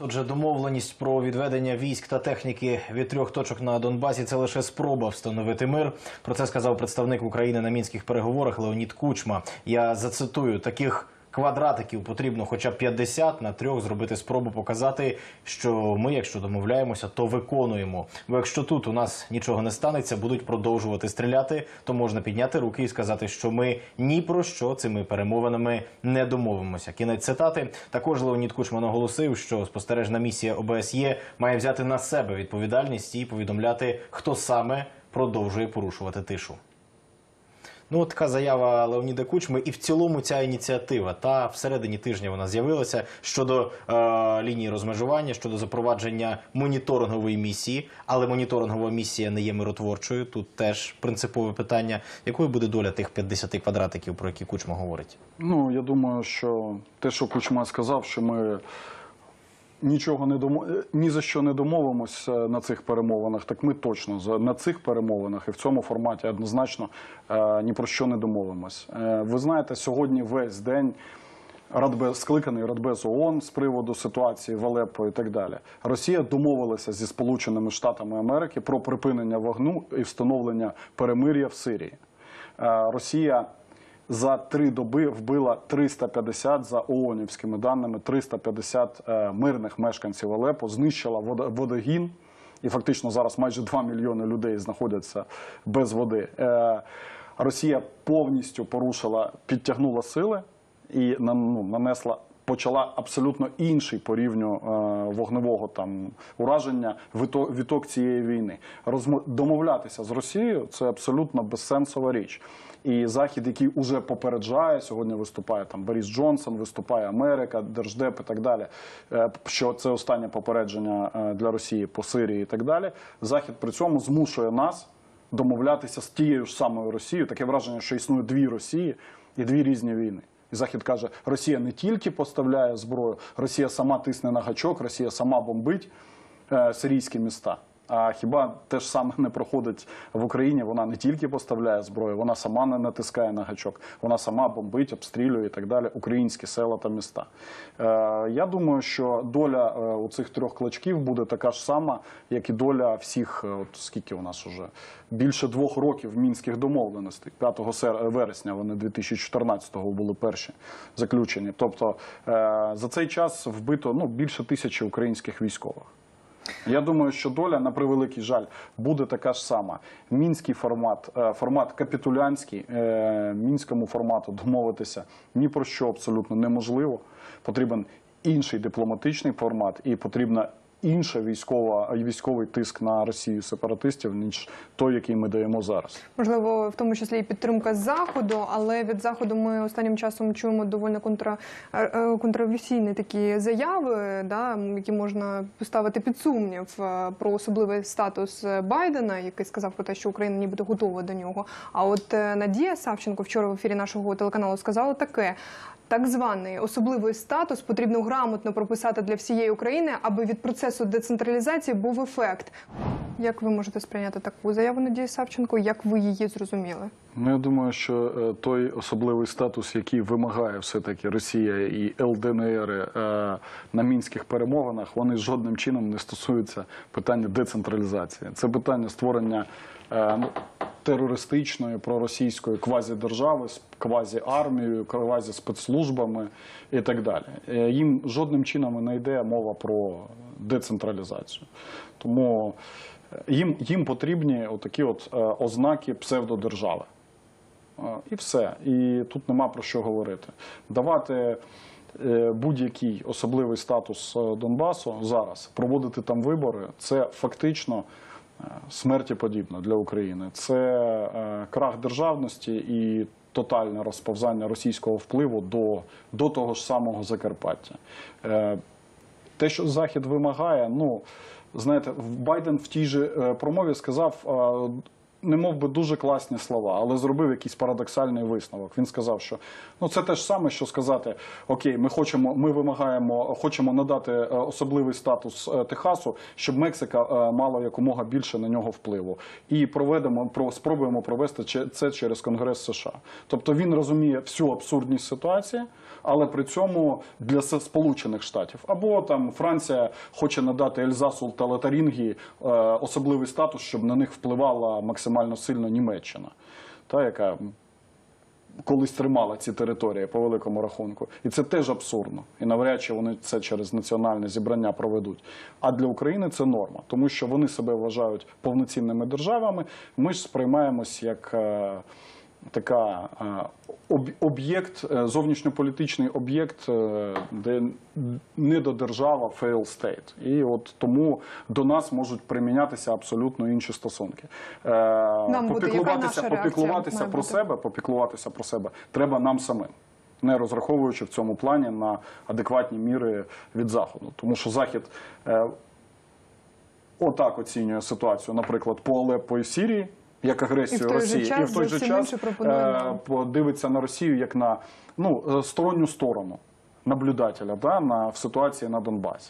Отже, домовленість про відведення військ та техніки від трьох точок на Донбасі це лише спроба встановити мир. Про це сказав представник України на мінських переговорах Леонід Кучма. Я зацитую таких. Квадратиків потрібно хоча б 50 на трьох зробити спробу показати, що ми, якщо домовляємося, то виконуємо. Бо якщо тут у нас нічого не станеться, будуть продовжувати стріляти, то можна підняти руки і сказати, що ми ні про що цими перемовинами не домовимося. Кінець цитати. Також Леонід Кучма наголосив, що спостережна місія ОБСЄ має взяти на себе відповідальність і повідомляти, хто саме продовжує порушувати тишу. Ну, от така заява Леоніда Кучми, і в цілому ця ініціатива та всередині тижня вона з'явилася щодо е, лінії розмежування, щодо запровадження моніторингової місії. Але моніторингова місія не є миротворчою. Тут теж принципове питання, якою буде доля тих 50 квадратиків, про які Кучма говорить. Ну, я думаю, що те, що Кучма сказав, що ми нічого не домо... е, ні за що не домовимося на цих перемовинах, так ми точно на цих перемовинах і в цьому форматі однозначно е, ні про що не домовимось. Е, ви знаєте, сьогодні весь день. Радбез скликаний Радбез ООН з приводу ситуації в Алеппо і так далі. Росія домовилася зі Сполученими Штатами Америки про припинення вогню і встановлення перемир'я в Сирії. Росія за три доби вбила 350, за ООНівськими даними, 350 е, мирних мешканців Алепо, знищила водо- водогін. І фактично зараз майже 2 мільйони людей знаходяться без води. Е, Росія повністю порушила, підтягнула сили і ну, нанесла. Почала абсолютно інший по рівню е, вогневого там ураження віток цієї війни. Домовлятися з Росією це абсолютно безсенсова річ. І захід, який уже попереджає, сьогодні виступає там Борис Джонсон, виступає Америка, Держдеп і так далі. е, Що це останнє попередження е, для Росії по Сирії і так далі. Захід при цьому змушує нас домовлятися з тією ж самою Росією. Таке враження, що існує дві Росії і дві різні війни. І Захід каже, Росія не тільки поставляє зброю, Росія сама тисне на гачок, Росія сама бомбить е, сирійські міста. А хіба те ж саме не проходить в Україні? Вона не тільки поставляє зброю, вона сама не натискає на гачок, вона сама бомбить, обстрілює і так далі українські села та міста. Е, я думаю, що доля е, у цих трьох клачків буде така ж сама, як і доля всіх, е, от скільки у нас уже більше двох років мінських домовленостей. 5 сер- вересня вони 2014-го були перші заключені. Тобто за цей час вбито ну більше тисячі українських військових. Я думаю, що доля на превеликий жаль буде така ж сама. Мінський формат, е, формат капітулянський, е, мінському формату домовитися ні про що абсолютно неможливо. Потрібен інший дипломатичний формат, і потрібна інша військова військовий тиск на Росію сепаратистів, ніж той, який ми даємо зараз. Можливо, в тому числі і підтримка заходу, але від заходу ми останнім часом чуємо доволі контра, е, е, такі заяви, да, які можна поставити під сумнів е, про особливий статус Байдена, який сказав про те, що Україна нібито готова до нього. А от Надія Савченко вчора в ефірі нашого телеканалу сказала таке. Так званий особливий статус потрібно грамотно прописати для всієї України, аби від процесу децентралізації був ефект. Як ви можете сприйняти таку заяву Надії Савченко? Як ви її зрозуміли? Ну, я думаю, що е, той особливий статус, який вимагає все-таки Росія і ЛДНР е, на мінських перемовинах, вони жодним чином не стосуються питання децентралізації. Це питання створення е, ну, терористичної проросійської квазідержави з квазіармією, квазіспецслужбами і так далі. Е, Їм жодним чином не йде мова про децентралізацію. Тому е, їм, їм потрібні отакі от е, ознаки псевдодержави. І все. І тут нема про що говорити. Давати будь-який особливий статус Донбасу зараз, проводити там вибори, це фактично смерті подібна для України. Це е, крах державності і тотальне розповзання російського впливу до, до того ж самого Закарпаття. Е, те, що Захід вимагає, ну знаєте, Байден в тій же е, промові сказав. Не мов би дуже класні слова, але зробив якийсь парадоксальний висновок. Він сказав, що ну це те ж саме, що сказати: Окей, ми хочемо, ми вимагаємо, хочемо надати е, особливий статус е, Техасу, щоб Мексика е, мала якомога більше на нього впливу, і проведемо про спробуємо провести це через Конгрес США. Тобто він розуміє всю абсурдність ситуації. Але при цьому для Сполучених Штатів або там Франція хоче надати Ельзасу та Лотарингії е, особливий статус, щоб на них впливала максимально сильно Німеччина, та яка колись тримала ці території по великому рахунку. І це теж абсурдно. І навряд чи вони це через національне зібрання проведуть. А для України це норма, тому що вони себе вважають повноцінними державами. Ми ж сприймаємось як. Така е, об'єкт, е, зовнішньополітичний об'єкт, е, де недодержава fail state. І от тому до нас можуть примінятися абсолютно інші стосунки. Нам буде, попіклуватися, наша попіклуватися про бути? себе, попіклуватися про себе треба нам самим. Не розраховуючи в цьому плані на адекватні міри від заходу, тому що захід е, отак оцінює ситуацію, наприклад, по Алеппо і Сірії, як агресію І Росії, час і в той же час е, подивиться на Росію як на ну е, сторонню сторону наблюдателя да, на в ситуації на Донбасі.